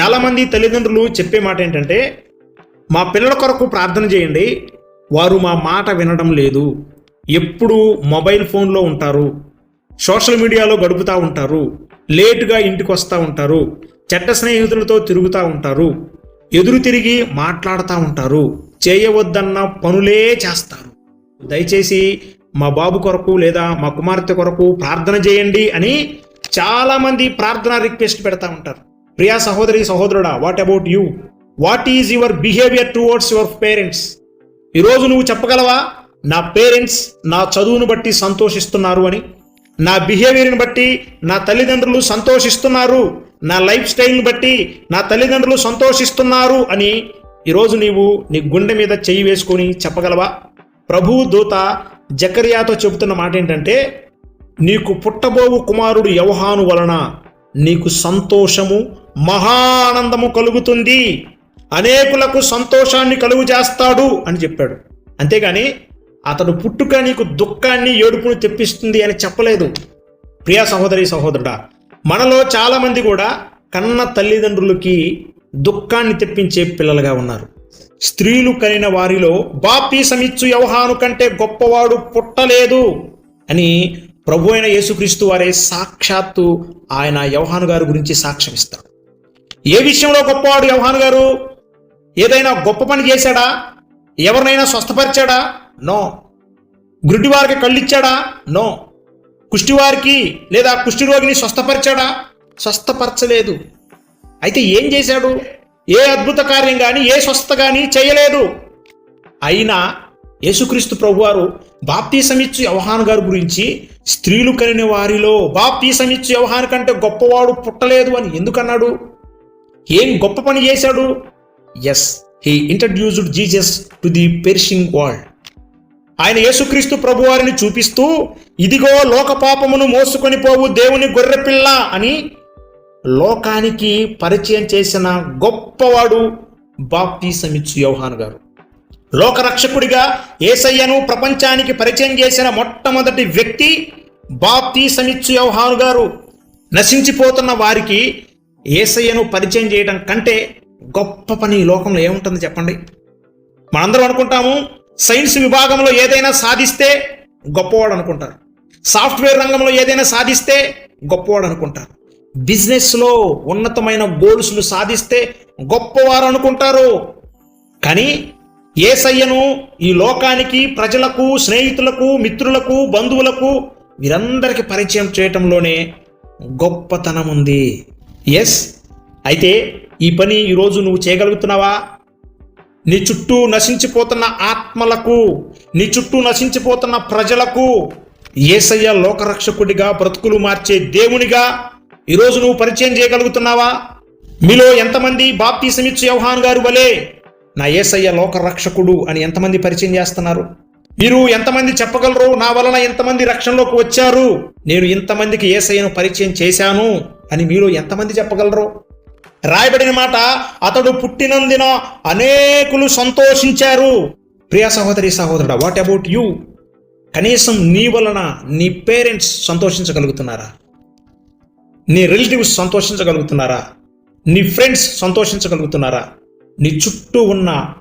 చాలామంది తల్లిదండ్రులు చెప్పే మాట ఏంటంటే మా పిల్లల కొరకు ప్రార్థన చేయండి. వారు మా మాట వినడం లేదు. ఎప్పుడు మొబైల్ ఫోన్లో ఉంటారు. సోషల్ మీడియాలో గడుపుతూ ఉంటారు. లేటుగా ఇంటికి వస్తూ ఉంటారు. చెడ్డ స్నేహితులతో తిరుగుతూ ఉంటారు. ఎదురు తిరిగి మాట్లాడుతూ ఉంటారు. చేయవద్దన్న పనులే చేస్తారు. దయచేసి మా బాబు కొరకు లేదా మా కుమార్తె కొరకు ప్రార్థన చేయండి అని చాలామంది ప్రార్థన రిక్వెస్ట్ పెడతా ఉంటారు. ప్రియా సహోదరి సహోదరుడా what about you what is your behaviour towards your parents ఈరోజు నువ్వు చెప్పగలవా? నా పేరెంట్స్ నా చదువును బట్టి సంతోషిస్తున్నారు అని? నా బిహేవియర్ని బట్టి నా తల్లిదండ్రులు సంతోషిస్తున్నారు? నా లైఫ్ స్టైల్ని బట్టి నా తల్లిదండ్రులు సంతోషిస్తున్నారు అని ఈరోజు నీవు నీ గుండె మీద చెయ్యి వేసుకొని చెప్పగలవా? ప్రభు దూత జకర్యాతో చెబుతున్న మాట ఏంటంటే నీకు పుట్టబోవు కుమారుడు యవహాను వలన నీకు సంతోషము మహానందము కలుగుతుంది. అనేకులకు సంతోషాన్ని కలుగు చేస్తాడు అని చెప్పాడు. అంతేగాని అతడు పుట్టుక నీకు దుఃఖాన్ని ఏడుపును తెప్పిస్తుంది అని చెప్పలేదు. ప్రియా సహోదరి సహోదరుడా మనలో చాలామంది కూడా కన్న తల్లిదండ్రులకి దుఃఖాన్ని తెప్పించే పిల్లలుగా ఉన్నారు. స్త్రీలు కలిగిన వారిలో బాపీసమిచ్చు యవహాను కంటే గొప్పవాడు పుట్టలేదు అని ప్రభు అయిన యేసుక్రీస్తు వారే సాక్షాత్తు ఆయన యవహాను గారి గురించి సాక్ష్యమిస్తాడు ఏ విషయంలో గొప్పవాడు యవహాను గారు? ఏదైనా గొప్ప పని చేశాడా? ఎవరినైనా స్వస్థపరిచాడా? నో. గుడ్డివారికి కళ్ళిచ్చాడా? నో. కుష్టివారికి లేదా కుష్టిరోగిని స్వస్థపరిచాడా? స్వస్థపరచలేదు. అయితే ఏం చేశాడు? ఏ అద్భుత కార్యం కానీ ఏ స్వస్థ కానీ చేయలేదు. అయినా యేసుక్రీస్తు ప్రభువారు బాప్తీసమిచ్చు యవహాన్ గారి గురించి స్త్రీలు కలిగిన వారిలో బాప్తీసమిచ్చు యవహాన్ కంటే గొప్పవాడు పుట్టలేదు అని ఎందుకన్నాడు? ఏం గొప్ప పని చేశాడు? Yes he introduced Jesus to the perishing world ఆయన యేసుక్రీస్తు ప్రభువారిని చూపిస్తూ ఇదిగో లోక పాపమును మోసుకొని పోవు దేవుని గొర్రెపిల్ల అని లోకానికి పరిచయం చేసిన గొప్పవాడు బాప్తీసమిచ్చు యోహాన్ గారు. లోకరక్షకుడిగా ఏసయ్యను ప్రపంచానికి పరిచయం చేసిన మొట్టమొదటి వ్యక్తి బాప్తీసమిచ్చు యోహాను గారు. నశించిపోతున్న వారికి ఏసయ్యను పరిచయం చేయడం కంటే గొప్ప పని ఈ లోకంలో ఏముంటుంది చెప్పండి? మనందరం అనుకుంటాము సైన్స్ విభాగంలో ఏదైనా సాధిస్తే గొప్పవాడు అనుకుంటారు. సాఫ్ట్వేర్ రంగంలో ఏదైనా సాధిస్తే గొప్పవాడు అనుకుంటారు. బిజినెస్లో ఉన్నతమైన గోల్స్ను సాధిస్తే గొప్పవారు అనుకుంటారు. కానీ ఏసయ్యను ఈ లోకానికి ప్రజలకు స్నేహితులకు మిత్రులకు బంధువులకు వీరందరికీ పరిచయం చేయటంలోనే గొప్పతనం ఉంది. ఎస్ అయితే ఈ పని ఈరోజు నువ్వు చేయగలుగుతున్నావా? నీ చుట్టూ నశించిపోతున్న ఆత్మలకు నీ చుట్టూ నశించిపోతున్న ప్రజలకు ఏసయ్య లోకరక్షకుడిగా బ్రతుకులు మార్చే దేవునిగా ఈరోజు నువ్వు పరిచయం చేయగలుగుతున్నావా? మీలో ఎంతమంది బాప్తీసమిచ్చు యవహాన్ గారు వలే నా ఏసయ్య లోకరక్షకుడు అని ఎంతమంది పరిచయం చేస్తున్నారు? మీరు ఎంతమంది చెప్పగలరు? నా వలన ఎంతమంది రక్షణలోకి వచ్చారు? నేను ఇంతమందికి ఏసయ్యను పరిచయం చేశాను. అని మీలో ఎంతమంది చెప్పగలరు? రాయబడిన మాట అతడు పుట్టినందున అనేకులు సంతోషించారు. ప్రియ సహోదరి సహోదరుడా వాట్ అబౌట్ యూ కనీసం నీ వలన నీ పేరెంట్స్ సంతోషించగలుగుతున్నారా? నీ రిలేటివ్స్ సంతోషించగలుగుతున్నారా? నీ ఫ్రెండ్స్ సంతోషించగలుగుతున్నారా? నీ చుట్టూ ఉన్న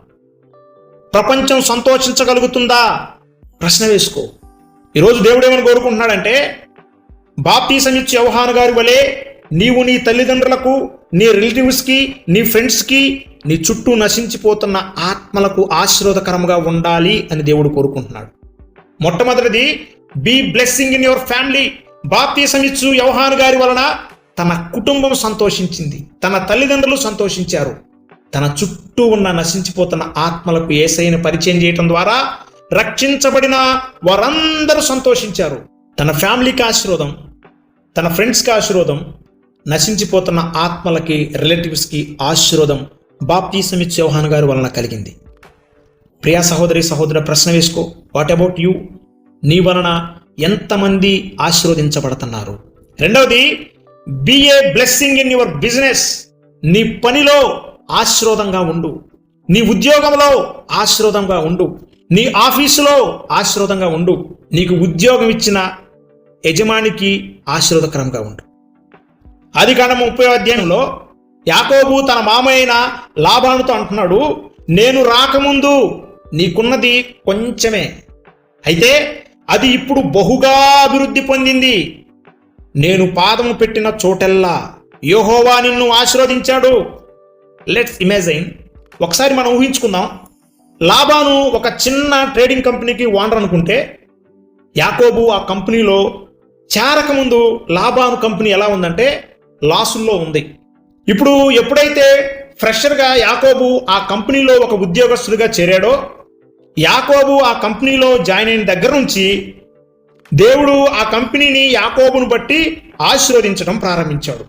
ప్రపంచం సంతోషించగలుగుతుందా? ప్రశ్న వేసుకో. ఈరోజు దేవుడు ఏమని కోరుకుంటున్నాడంటే బాప్తీసమిచ్చి యవహాను గారి వలె నీవు నీ తల్లిదండ్రులకు నీ రిలేటివ్స్కి నీ ఫ్రెండ్స్కి నీ చుట్టూ నశించిపోతున్న ఆత్మలకు ఆశీర్వదకరంగా ఉండాలి అని దేవుడు కోరుకుంటున్నాడు. మొట్టమొదటిది be blessing in your family బాప్తీసమిచ్చు యవహాన్ గారి వలన తన కుటుంబం సంతోషించింది. తన తల్లిదండ్రులు సంతోషించారు. తన చుట్టూ ఉన్న నశించిపోతున్న ఆత్మలకు ఏసైని పరిచయం చేయటం ద్వారా రక్షించబడిన వారందరూ సంతోషించారు. తన ఫ్యామిలీకి ఆశీర్వాదం తన ఫ్రెండ్స్కి ఆశీర్వాదం నశించిపోతున్న ఆత్మలకి రిలేటివ్స్కి ఆశీర్వదం బాప్తీసమిచ్చు చౌహాన్ గారి వలన కలిగింది. ప్రియా సహోదరి సహోదర ప్రశ్న వేసుకో. వాట్ అబౌట్ యూ నీ వలన ఎంతమంది ఆశీర్వదించబడుతున్నారు? రెండవది be a blessing in your business నీ పనిలో ఆశీర్వదంగా ఉండు. నీ ఉద్యోగంలో ఆశీర్వదంగా ఉండు. నీ ఆఫీసులో ఆశీర్వదంగా ఉండు. నీకు ఉద్యోగం ఇచ్చిన యజమానికి ఆశీర్వదకరంగా ఉండు. ఆది ముప్పై అధ్యాయంలో యాకోబు తన మామయ్యన లాభానుతో అంటున్నాడు నేను రాకముందు నీకున్నది కొంచెమే. అయితే అది ఇప్పుడు బహుగా అభివృద్ధి పొందింది. నేను పాదము పెట్టిన చోటెల్లా యోహోవా నిన్ను ఆశీర్వదించాడు. లెట్స్ ఇమేజైన్ ఒకసారి మనం ఊహించుకుందాం. లాభాను ఒక చిన్న ట్రేడింగ్ కంపెనీకి ఓనర్ అనుకుంటే యాకోబు ఆ కంపెనీలో చేరకముందు లాభాను కంపెనీ ఎలా ఉందంటే లాసుల్లో ఉంది. ఇప్పుడు ఎప్పుడైతే ఫ్రెషర్గా యాకోబు ఆ కంపెనీలో ఒక ఉద్యోగస్తుడిగా చేరాడో యాకోబు ఆ కంపెనీలో జాయిన్ అయిన దగ్గర నుంచి దేవుడు ఆ కంపెనీని యాకోబును బట్టి ఆశీర్వదించడం ప్రారంభించాడు.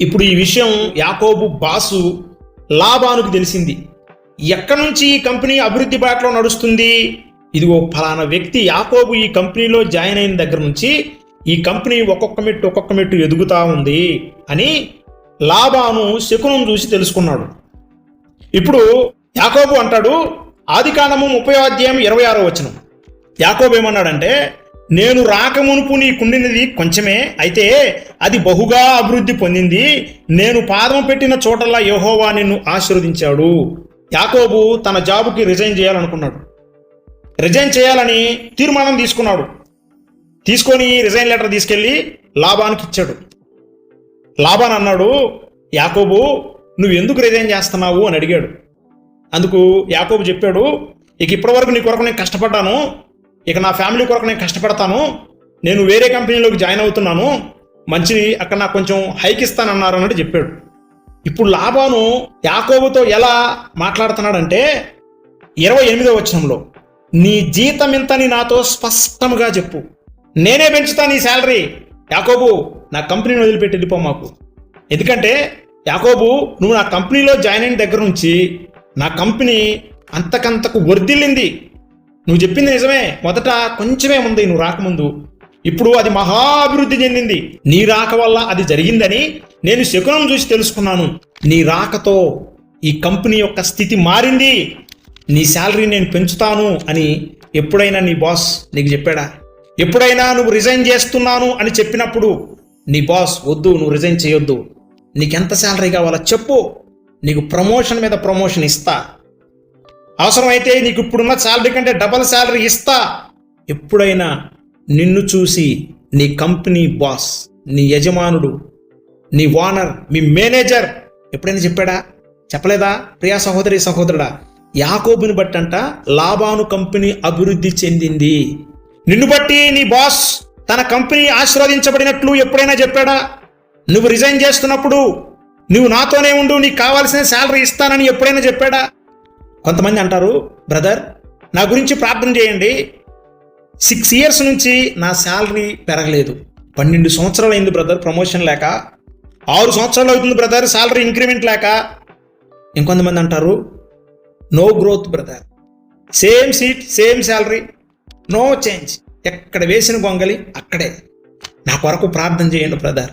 ఇప్పుడు ఈ విషయం యాకోబు బాసు లాభానుకు తెలిసింది. ఎక్కడి నుంచి ఈ కంపెనీ అభివృద్ధి బాటలో నడుస్తుంది? ఇదిగో ఫలానా వ్యక్తి యాకోబు ఈ కంపెనీలో జాయిన్ అయిన దగ్గర నుంచి ఈ కంపెనీ ఒక్కొక్క మెట్టు ఒక్కొక్క మెట్టు ఎదుగుతా ఉంది అని లాభాను శకునం చూసి తెలుసుకున్నాడు. ఇప్పుడు యాకోబు అంటాడు ఆది కాండము ముప్పై అధ్యాయం ఇరవై ఆరో వచనం. యాకోబు ఏమన్నాడంటే నేను రాకమునుపు నీకుండినది కొంచెమే అయితే అది బహుగా అభివృద్ధి పొందింది. నేను పాదం పెట్టిన చోటల్లా యహోవా నిన్ను ఆశీర్వదించాడు. యాకోబు తన జాబుకి రిజైన్ చేయాలనుకున్నాడు. రిజైన్ చేయాలని తీర్మానం తీసుకున్నాడు. తీసుకొని రిజైన్ లెటర్ తీసుకెళ్ళి లాభానికి ఇచ్చాడు. లాభాన్ అన్నాడు యాకోబు నువ్వు ఎందుకు రిజైన్ చేస్తున్నావు? అని అడిగాడు. అందుకు యాకోబు చెప్పాడు ఇక ఇప్పటివరకు నీ కొరకు నేను కష్టపడ్డాను ఇక నా ఫ్యామిలీ కొరకు నేను కష్టపడతాను నేను వేరే కంపెనీలోకి జాయిన్ అవుతున్నాను మంచిది అక్కడ నాకు కొంచెం హైక్ ఇస్తానన్నారు అన్నట్టు చెప్పాడు. ఇప్పుడు లాభాను యాకోబుతో ఎలా మాట్లాడుతున్నాడంటే ఇరవై ఎనిమిదో వచనంలో నీ జీతం ఇంతని నాతో స్పష్టంగా చెప్పు. నేనే పెంచుతాను నీ శాలరీ. యాకోబు నా కంపెనీని వదిలిపెట్టి వెళ్ళిపో మాకు. ఎందుకంటే యాకోబు నువ్వు నా కంపెనీలో జాయిన్ అయిన దగ్గర నుంచి నా కంపెనీ అంతకంతకు వర్ధిల్లింది. నువ్వు చెప్పింది నిజమే. మొదట కొంచెమే ఉంది నువ్వు రాకముందు. ఇప్పుడు అది మహాభివృద్ధి చెందింది. నీ రాక వల్ల అది జరిగిందని నేను శకునం చూసి తెలుసుకున్నాను. నీ రాకతో ఈ కంపెనీ యొక్క స్థితి మారింది. నీ శాలరీ నేను పెంచుతాను అని ఎప్పుడైనా నీ బాస్ నీకు చెప్పాడా? ఎప్పుడైనా నువ్వు రిజైన్ చేస్తున్నాను అని చెప్పినప్పుడు నీ బాస్ వద్దు నువ్వు రిజైన్ చేయొద్దు. నీకెంత శాలరీ కావాలో చెప్పు. నీకు ప్రమోషన్ మీద ప్రమోషన్ ఇస్తా. అవసరమైతే నీకు ఇప్పుడున్న శాలరీ కంటే డబల్ శాలరీ ఇస్తా. ఎప్పుడైనా నిన్ను చూసి నీ కంపెనీ బాస్ నీ యజమానుడు నీ ఓనర్ మీ మేనేజర్ ఎప్పుడైనా చెప్పాడా? చెప్పలేదా? ప్రియా సహోదరి సహోదరుడా యాకోబుని బట్టంట లాభాను కంపెనీ అభివృద్ధి చెందింది. నిన్ను బట్టి నీ బాస్ తన కంపెనీ ఆశీర్వదించబడినట్లు ఎప్పుడైనా చెప్పాడా? నువ్వు రిజైన్ చేస్తున్నప్పుడు నువ్వు నాతోనే ఉండు నీకు కావాల్సిన శాలరీ ఇస్తానని ఎప్పుడైనా చెప్పాడా? కొంతమంది అంటారు బ్రదర్ నా గురించి ప్రార్థన చేయండి. సిక్స్ ఇయర్స్ నుంచి నా శాలరీ పెరగలేదు. పన్నెండు సంవత్సరాలు అయింది బ్రదర్ ప్రమోషన్ లేక. ఆరు సంవత్సరాలు అవుతుంది బ్రదర్ శాలరీ ఇంక్రిమెంట్ లేక. ఇంకొంతమంది అంటారు no growth brother. Same seat same salary. No change ఎక్కడ వేసిన గొంగలి అక్కడే. నా కొరకు ప్రార్థన చేయండి బ్రదర్.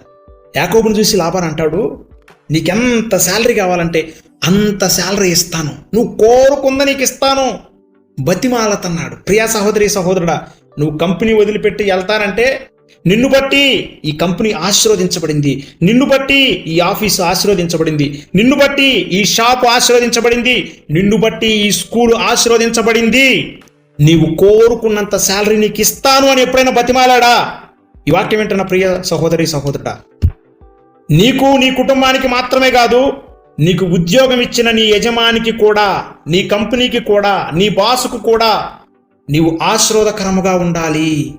యాకోబుని చూసి లాభాన్ అంటాడు నీకెంత శాలరీ కావాలంటే అంత శాలరీ ఇస్తాను. నువ్వు కోరుకుంద నీకు ఇస్తాను. బతిమాలతన్నాడు. ప్రియా సహోదరి సహోదరుడా నువ్వు కంపెనీ వదిలిపెట్టి వెళ్తానంటే నిన్ను బట్టి ఈ కంపెనీ ఆశీర్వదించబడింది. నిన్ను బట్టి ఈ ఆఫీసు ఆశీర్వదించబడింది. నిన్ను బట్టి ఈ షాపు ఆశీర్వదించబడింది. నిన్ను బట్టి ఈ స్కూల్ ఆశీర్వదించబడింది. నీవు కోరుకున్నంత శాలరీ నీకు ఇస్తాను అని ఎప్పుడైనా బతిమాలాడా? ఈ వాక్యం ఏంటన్న ప్రియ సహోదరి సహోదరుడా నీకు నీ కుటుంబానికి మాత్రమే కాదు నీకు ఉద్యోగం ఇచ్చిన నీ యజమానికి కూడా నీ కంపెనీకి కూడా నీ బాసుకు కూడా నీవు ఆశ్రోదకరముగా ఉండాలి.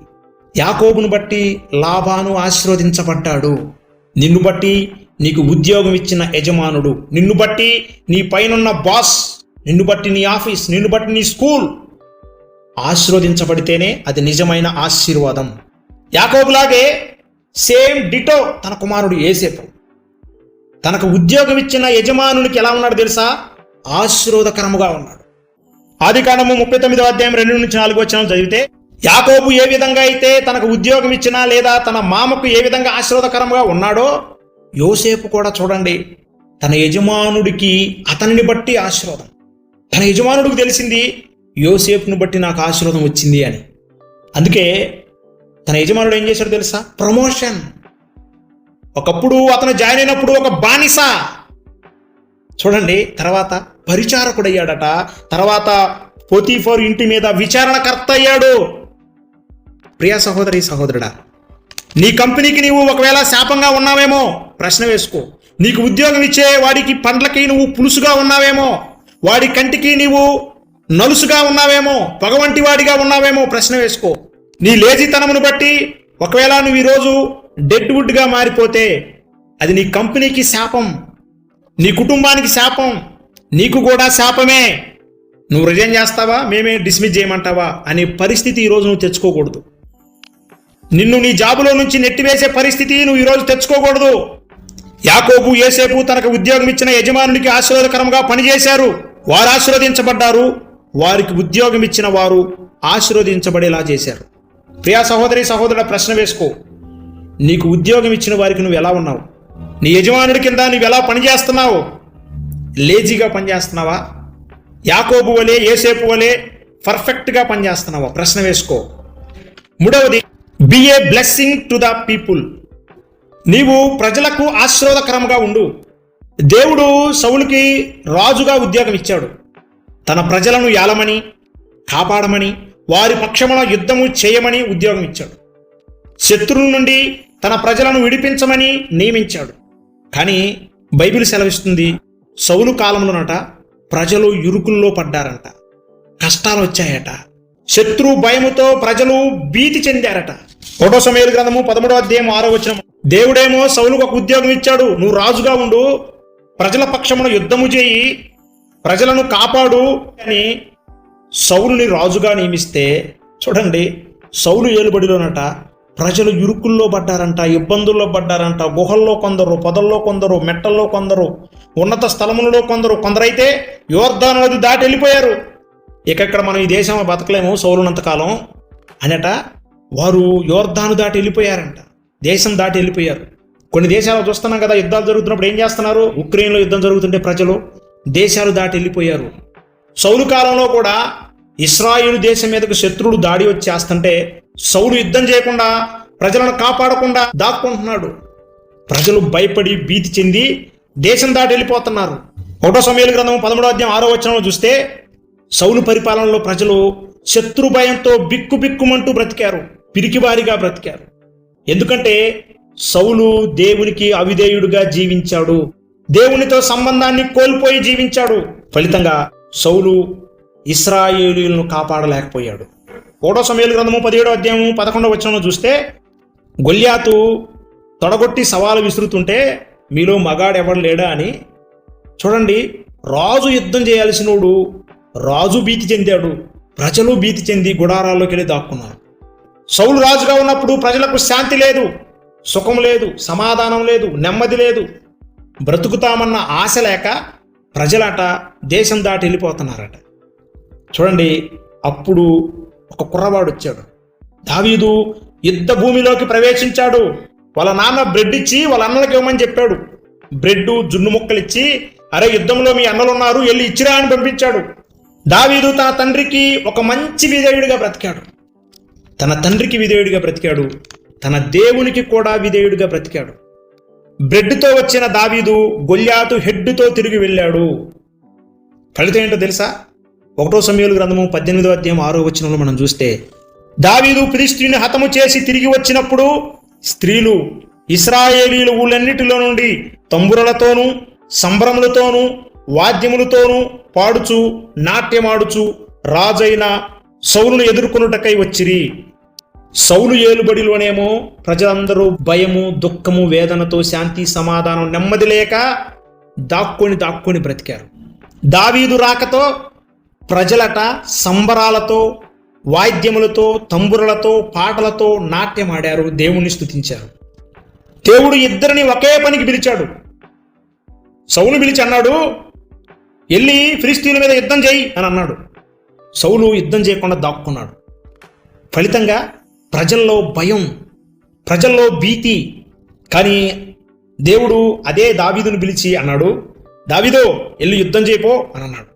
యాకోబును బట్టి లాభాను ఆశీర్వదించబడ్డాడు. నిన్ను బట్టి నీకు ఉద్యోగం ఇచ్చిన యజమానుడు. నిన్ను బట్టి నీ పైనున్న బాస్. నిన్ను బట్టి నీ ఆఫీస్. నిన్ను బట్టి నీ స్కూల్. ఆశీర్వదించబడితేనే అది నిజమైన ఆశీర్వాదం. యాకోబులాగే సేమ్ డిటో తన కుమారుడు ఏసేపు తనకు ఉద్యోగం ఇచ్చిన యజమానునికి ఎలా ఉన్నాడు తెలుసా? ఆశీర్వాదకరముగా ఉన్నాడు. ఆది కాండము ముప్పై తొమ్మిదో అధ్యాయం రెండు నుంచి నాలుగు వచ్చిన చదివితే యాకోబు ఏ విధంగా అయితే తనకు ఉద్యోగం ఇచ్చినా లేదా తన మామకు ఏ విధంగా ఆశీర్వాదకరంగా ఉన్నాడో యోసేపు కూడా చూడండి తన యజమానుడికి అతనిని బట్టి ఆశీర్వాదం. తన యజమానుడికి తెలిసింది యోసేపును బట్టి నాకు ఆశీర్వాదం వచ్చింది అని. అందుకే తన యజమానుడు ఏం చేశాడు తెలుసా? ప్రమోషన్. ఒకప్పుడు అతను జాయిన్ అయినప్పుడు ఒక బానిస. చూడండి తర్వాత పరిచారకుడయ్యాడట. తర్వాత పోతీఫోర్ ఇంటి మీద విచారణకర్త అయ్యాడు. ప్రియ సహోదరి సహోదరుడా నీ కంపెనీకి నీవు ఒకవేళ శాపంగా ఉన్నావేమో ప్రశ్న వేసుకో. నీకు ఉద్యోగం ఇచ్చే వాడికి పండ్లకి నువ్వు పులుసుగా ఉన్నావేమో వాడి కంటికి నీవు నలుసుగా ఉన్నావేమో పగవంటి వాడిగా ఉన్నావేమో ప్రశ్న వేసుకో. నీ లేజీతనమును బట్టి ఒకవేళ నువ్వు ఈరోజు డెడ్ వుడ్గా మారిపోతే అది నీ కంపెనీకి శాపం నీ కుటుంబానికి శాపం నీకు కూడా శాపమే. నువ్వు రిజైన్ చేస్తావా మేమే డిస్మిస్ చేయమంటావా అనే పరిస్థితి ఈరోజు నువ్వు తెచ్చుకోకూడదు. నిన్ను నీ జాబులో నుంచి నెట్టివేసే పరిస్థితి నువ్వు ఈరోజు తెచ్చుకోకూడదు. యాకోబు ఏసేపు తనకు ఉద్యోగం ఇచ్చిన యజమానునికి ఆశీర్వాదకరంగా పనిచేశారు. వారు ఆశీర్వదించబడ్డారు. వారికి ఉద్యోగం ఇచ్చిన వారు ఆశీర్వదించబడేలా చేశారు. ప్రియా సహోదరి సహోదరుడ ప్రశ్న వేసుకో. నీకు ఉద్యోగం ఇచ్చిన వారికి నువ్వు ఎలా ఉన్నావు? నీ యజమానుడి కింద నువ్వు ఎలా పనిచేస్తున్నావు? లేజీగా పనిచేస్తున్నావా? యాకోబు వలే ఏసేపు వలే పర్ఫెక్ట్గా పనిచేస్తున్నావా? ప్రశ్న వేసుకో. మూడవది be a blessing to the people నీవు ప్రజలకు ఆశీర్వాదకరంగా ఉండు. దేవుడు సౌలుకి రాజుగా ఉద్యోగం ఇచ్చాడు. తన ప్రజలను ఏలమని కాపాడమని వారి పక్షమున యుద్ధము చేయమని ఉద్యోగం ఇచ్చాడు. శత్రువు నుండి తన ప్రజలను విడిపించమని నియమించాడు. కానీ బైబిల్ సెలవిస్తుంది సౌలు కాలంలోనట ప్రజలు ఇరుకుల్లో పడ్డారంట కష్టాలు వచ్చాయట శత్రు భయముతో ప్రజలు భీతి చెందారట. ఒకటో సమయాలు గ్రంథము పదమూడవ అధ్యాయం ఆరో వచ్చిన దేవుడేమో సౌలుకు ఒక ఉద్యోగం ఇచ్చాడు నువ్వు రాజుగా ఉండు ప్రజల పక్షమున యుద్ధము చేయి ప్రజలను కాపాడు అని సౌలుని రాజుగా నియమిస్తే చూడండి సౌలు ఏలుబడిలోనట ప్రజలు ఇరుకుల్లో పడ్డారంట ఇబ్బందుల్లో పడ్డారంట గుహల్లో కొందరు పొదల్లో కొందరు మెట్టల్లో కొందరు ఉన్నత స్థలములలో కొందరు కొందరైతే యోర్ధాను నది దాటి వెళ్ళిపోయారు. ఇక ఇక్కడ మనం ఈ దేశం బతకలేము సౌలునంతకాలం అనట వారు యోర్ధాను దాటి వెళ్ళిపోయారంట దేశం దాటి వెళ్ళిపోయారు. కొన్ని దేశాలు చూస్తున్నాం కదా యుద్ధాలు జరుగుతున్నప్పుడు ఏం చేస్తున్నారు? ఉక్రెయిన్లో యుద్ధం జరుగుతుంటే ప్రజలు దేశాలు దాటి వెళ్ళిపోయారు. సౌలు కాలంలో కూడా ఇస్రాయిల్ దేశం మీదకు శత్రువులు దాడి వచ్చేస్తుంటే సౌలు యుద్ధం చేయకుండా ప్రజలను కాపాడకుండా దాక్కుంటున్నాడు. ప్రజలు భయపడి భీతి చెంది దేశం దాటి వెళ్ళిపోతున్నారు. ఒకటో సమయాల గ్రంథం పదమూడో అధ్యాయం ఆరో వచనంలో చూస్తే సౌలు పరిపాలనలో ప్రజలు శత్రు భయంతో బిక్కు బిక్కుమంటూ బ్రతికారు. పిరికివారిగా బ్రతికారు. ఎందుకంటే సౌలు దేవునికి అవిధేయుడుగా జీవించాడు. దేవునితో సంబంధాన్ని కోల్పోయి జీవించాడు. ఫలితంగా సౌలు ఇస్రాయేలీలను కాపాడలేకపోయాడు. ఒకటో సమయాల గ్రంథము పదిహేడో అధ్యాయము పదకొండవ వచనంలో చూస్తే గొల్యాతు తొడగొట్టి సవాలు విసురుతుంటే మీలో మగాడెవడు లేడా అని. చూడండి రాజు యుద్ధం చేయాల్సినోడు రాజు భీతి చెందాడు ప్రజలు భీతి చెంది గుడారాల్లోకి వెళ్ళి దాక్కున్నారు. సౌలు రాజుగా ఉన్నప్పుడు ప్రజలకు శాంతి లేదు సుఖం లేదు సమాధానం లేదు నెమ్మది లేదు. బ్రతుకుతామన్న ఆశ లేక ప్రజలట దేశం దాటి వెళ్ళిపోతున్నారట. చూడండి అప్పుడు ఒక కుర్రవాడు వచ్చాడు. దావీదు యుద్ధ భూమిలోకి ప్రవేశించాడు. వాళ్ళ నాన్న బ్రెడ్ ఇచ్చి వాళ్ళ అన్నలకి ఇవ్వమని చెప్పాడు. బ్రెడ్ జున్ను ముక్కలు ఇచ్చి అరే యుద్ధంలో మీ అన్నలు ఉన్నారు వెళ్ళి ఇచ్చిరా అని పంపించాడు. దావీదు తన తండ్రికి ఒక మంచి విధేయుడిగా బ్రతికాడు. తన తండ్రికి విధేయుడిగా బ్రతికాడు. తన దేవునికి కూడా విధేయుడిగా బ్రతికాడు. బ్రెడ్తో వచ్చిన దావీదు గొల్యాతు హెడ్తో తిరిగి వెళ్ళాడు. ఫలితం ఏంటో తెలుసా? ఒకటో సమయాలు గ్రంథము పద్దెనిమిదో అధ్యాయం ఆరో వచనంలో మనం చూస్తే దావీదు ఫిలిస్తీని హతము చేసి తిరిగి వచ్చినప్పుడు స్త్రీలు ఇస్రాయేలీలు ఊళ్ళన్నిటిలో నుండి తంబురలతోనూ సంబరములతోనూ వాద్యములతోనూ పాడుచు నాట్యమాడుచు రాజైన సౌలును ఎదుర్కొనుటకై వచ్చిరి. సౌలు ఏలుబడిలోనేమో ప్రజలందరూ భయము దుఃఖము వేదనతో శాంతి సమాధానం నెమ్మది లేక దాక్కొని దాక్కొని బ్రతికారు. దావీదు రాకతో ప్రజలట సంబరాలతో వాయిద్యములతో తంబురలతో పాటలతో నాట్యమాడారు దేవుణ్ణి స్తుతించారు. దేవుడు ఇద్దరిని ఒకే పనికి పిలిచాడు. సౌలు పిలిచి అన్నాడు వెళ్ళి ఫిలిస్తీన్ల మీద యుద్ధం చేయి అని అన్నాడు. సౌలు యుద్ధం చేయకుండా దాక్కున్నాడు. ఫలితంగా ప్రజల్లో భయం ప్రజల్లో భీతి. కానీ దేవుడు అదే దావీదును పిలిచి అన్నాడు దావీదో వెళ్ళి యుద్ధం చేయపో అని అన్నాడు.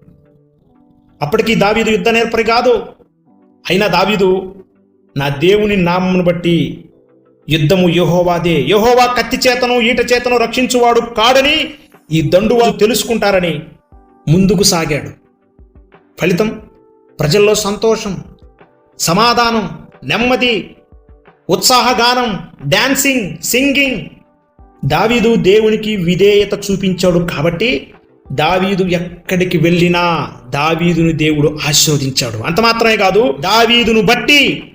అప్పటికి దావీదు యుద్ధ నేర్పరి కాదు. అయినా దావీదు నా దేవుని నామమును బట్టి యుద్ధము యహోవాదే. యహోవా కత్తి చేతను ఈట చేతను రక్షించువాడు కాడని ఈ దండువారు తెలుసుకుంటారని ముందుకు సాగాడు. ఫలితం ప్రజల్లో సంతోషం సమాధానం నెమ్మది ఉత్సాహగానం డాన్సింగ్ సింగింగ్ దావీదు దేవునికి విధేయత చూపించాడు కాబట్టి దావీదు ఎక్కడికి వెళ్ళినా దావీదును దేవుడు ఆశీర్వదించాడు. అంత మాత్రమే కాదు దావీదును బట్టి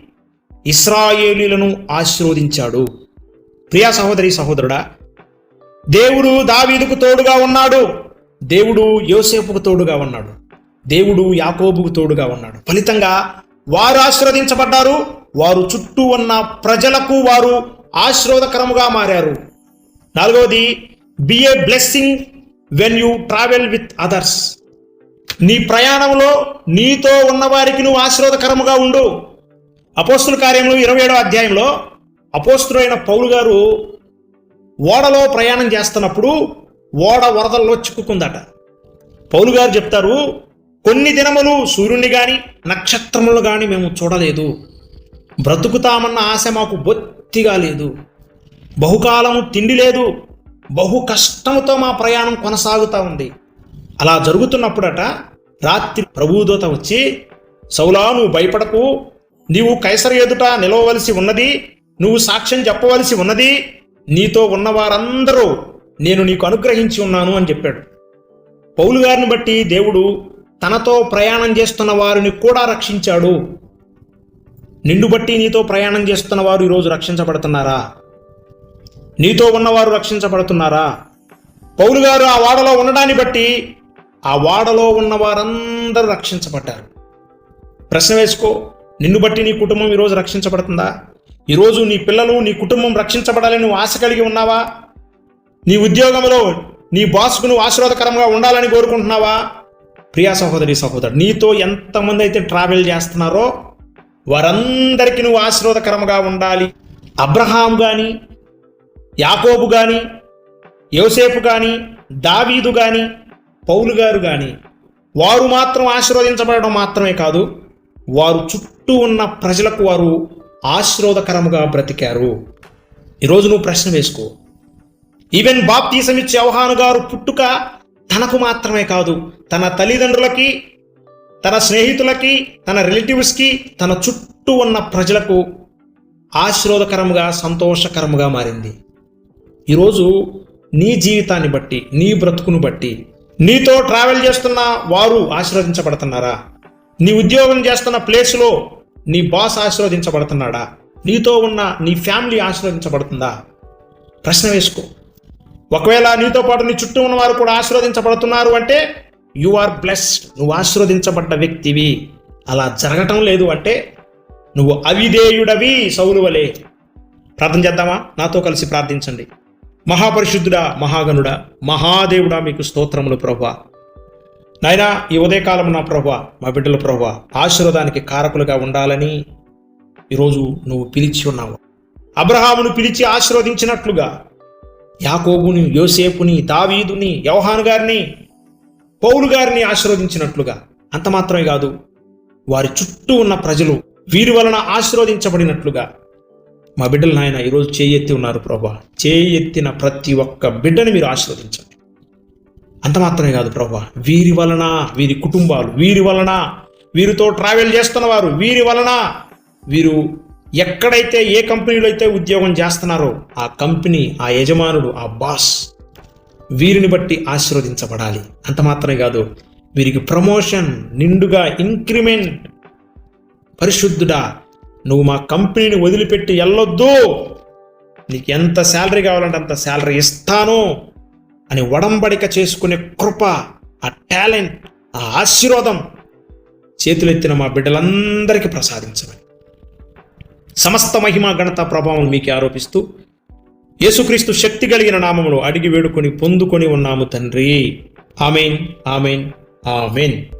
ఇస్రాయేలీలను ఆశీర్వదించాడు. ప్రియా సహోదరి సహోదరుడా దేవుడు దావీదుకు తోడుగా ఉన్నాడు. దేవుడు యోసేపుకు తోడుగా ఉన్నాడు. దేవుడు యాకోబుకు తోడుగా ఉన్నాడు. ఫలితంగా వారు ఆశీర్వదించబడ్డారు. వారు చుట్టూ ఉన్న ప్రజలకు వారు ఆశీర్వదకరముగా మారారు. నాలుగవది be a blessing when you travel with others నీ ప్రయాణంలో నీతో ఉన్నవారికి నువ్వు ఆశీర్వదకరముగా ఉండు. అపోస్తుల కార్యంలో ఇరవై ఏడవ అధ్యాయంలో అపోస్తుడైన పౌలు గారు ఓడలో ప్రయాణం చేస్తున్నప్పుడు ఓడ వరదల్లో చిక్కుకుందట. పౌలు గారు చెప్తారు కొన్ని దినములు సూర్యుని గాని నక్షత్రములు గాని మేము చూడలేదు. బ్రతుకుతామన్న ఆశ మాకు బొత్తిగా లేదు. బహుకాలము తిండి లేదు. బహు కష్టముతో మా ప్రయాణం కొనసాగుతూ ఉంది. అలా జరుగుతున్నప్పుడట రాత్రి ప్రభుదూత వచ్చి సౌలా నువ్వు భయపడకు. నీవు కైసర ఎదుట నిలవవలసి ఉన్నది. నువ్వు సాక్ష్యం చెప్పవలసి ఉన్నది. నీతో ఉన్నవారందరూ నేను నీకు అనుగ్రహించి ఉన్నాను అని చెప్పాడు. పౌలు గారిని బట్టి దేవుడు తనతో ప్రయాణం చేస్తున్న వారిని కూడా రక్షించాడు. నిన్ను బట్టి నీతో ప్రయాణం చేస్తున్న వారు ఈరోజు రక్షించబడుతున్నారా? నీతో ఉన్నవారు రక్షించబడుతున్నారా? పౌలు గారు ఆ వాడలో ఉండడాన్ని బట్టి ఆ వాడలో ఉన్న వారందరూ రక్షించబడ్డారు. ప్రశ్న వేసుకో నిన్ను బట్టి నీ కుటుంబం ఈరోజు రక్షించబడుతుందా? ఈరోజు నీ పిల్లలు నీ కుటుంబం రక్షించబడాలని నువ్వు ఆశ కలిగి ఉన్నావా? నీ ఉద్యోగంలో నీ బాస్కు నువ్వు ఆశీర్వాదకరంగా ఉండాలని కోరుకుంటున్నావా? ప్రియా సహోదరి సహోదరు నీతో ఎంతమంది అయితే ట్రావెల్ చేస్తున్నారో వారందరికీ నువ్వు ఆశీర్వాదకరంగా ఉండాలి. అబ్రహాం కానీ యాకోబు కానీ యోసేపు కానీ దావీదు కానీ పౌలు గారు కానీ వారు మాత్రం ఆశీర్వదించబడడం మాత్రమే కాదు వారు చుట్టూ ఉన్న ప్రజలకు వారు ఆశీర్వదకరముగా బ్రతికారు. ఈరోజు నువ్వు ప్రశ్న వేసుకో. ఈవెన్ బాప్తీసం ఇచ్చే అవహాను గారు పుట్టుక తనకు మాత్రమే కాదు తన తల్లిదండ్రులకి తన స్నేహితులకి తన రిలేటివ్స్కి తన చుట్టూ ఉన్న ప్రజలకు ఆశీర్వదకరంగా సంతోషకరముగా మారింది. ఈరోజు నీ జీవితాన్ని బట్టి నీ బ్రతుకును బట్టి నీతో ట్రావెల్ చేస్తున్న వారు ఆశీర్వదించబడుతున్నారా? నీ ఉద్యోగం చేస్తున్న ప్లేస్లో నీ బాస్ ఆశీర్వదించబడుతున్నాడా? నీతో ఉన్న నీ ఫ్యామిలీ ఆశీర్వదించబడుతుందా? ప్రశ్న వేసుకో. ఒకవేళ నీతో పాటు నీ చుట్టూ ఉన్న వారు కూడా ఆశీర్వదించబడుతున్నారు అంటే యు ఆర్ బ్లెస్డ్ నువ్వు ఆశీర్వదించబడ్డ వ్యక్తివి. అలా జరగటం లేదు అంటే నువ్వు అవిధేయుడవి సౌలువలే ప్రార్థన చేద్దామా? నాతో కలిసి ప్రార్థించండి. మహాపరిశుద్ధుడా మహాగనుడా మహాదేవుడా మీకు స్తోత్రములు ప్రభా నాయనా ఈ ఉదయకాలం నా ప్రభా మా బిడ్డల ప్రభా ఆశీర్వాదానికి కారకులుగా ఉండాలని ఈరోజు నువ్వు పిలిచి ఉన్నావు. అబ్రహామును పిలిచి ఆశీర్వదించినట్లుగా యాకోబుని యోసేపుని దావీదుని యవహాన్ గారిని పౌలు గారిని ఆశీర్వదించినట్లుగా. అంత మాత్రమే కాదు వారి చుట్టూ ఉన్న ప్రజలు వీరి వలన ఆశీర్వదించబడినట్లుగా. మా బిడ్డలు నాయన ఈరోజు చేయెత్తి ఉన్నారు ప్రభా. చేయెత్తిన ప్రతి ఒక్క బిడ్డని మీరు ఆశీర్వదించండి. అంత మాత్రమే కాదు ప్రభా వీరి వలన వీరి కుటుంబాలు వీరి వలన వీరితో ట్రావెల్ చేస్తున్న వారు వీరి వలన వీరు ఎక్కడైతే ఏ కంపెనీలో అయితే ఉద్యోగం చేస్తున్నారో ఆ కంపెనీ ఆ యజమానుడు ఆ బాస్ వీరిని బట్టి ఆశీర్వదించబడాలి. అంత మాత్రమే కాదు వీరికి ప్రమోషన్ నిండుగా ఇంక్రిమెంట్ పరిశుద్ధుడా నువ్వు మా కంపెనీని వదిలిపెట్టి వెళ్ళొద్దు నీకు ఎంత శాలరీ కావాలంటే అంత శాలరీ ఇస్తాను అని వడంబడిక చేసుకునే కృప ఆ టాలెంట్ ఆ ఆశీర్వాదం చేతులెత్తిన మా బిడ్డలందరికీ ప్రసాదించమని. సమస్త మహిమ ఘనత ప్రభావం మీకు ఆరోపిస్తూ యేసుక్రీస్తు శక్తి కలిగిన నామములో అడిగి వేడుకొని పొందుకొని ఉన్నాము తండ్రి. Amen amen amen.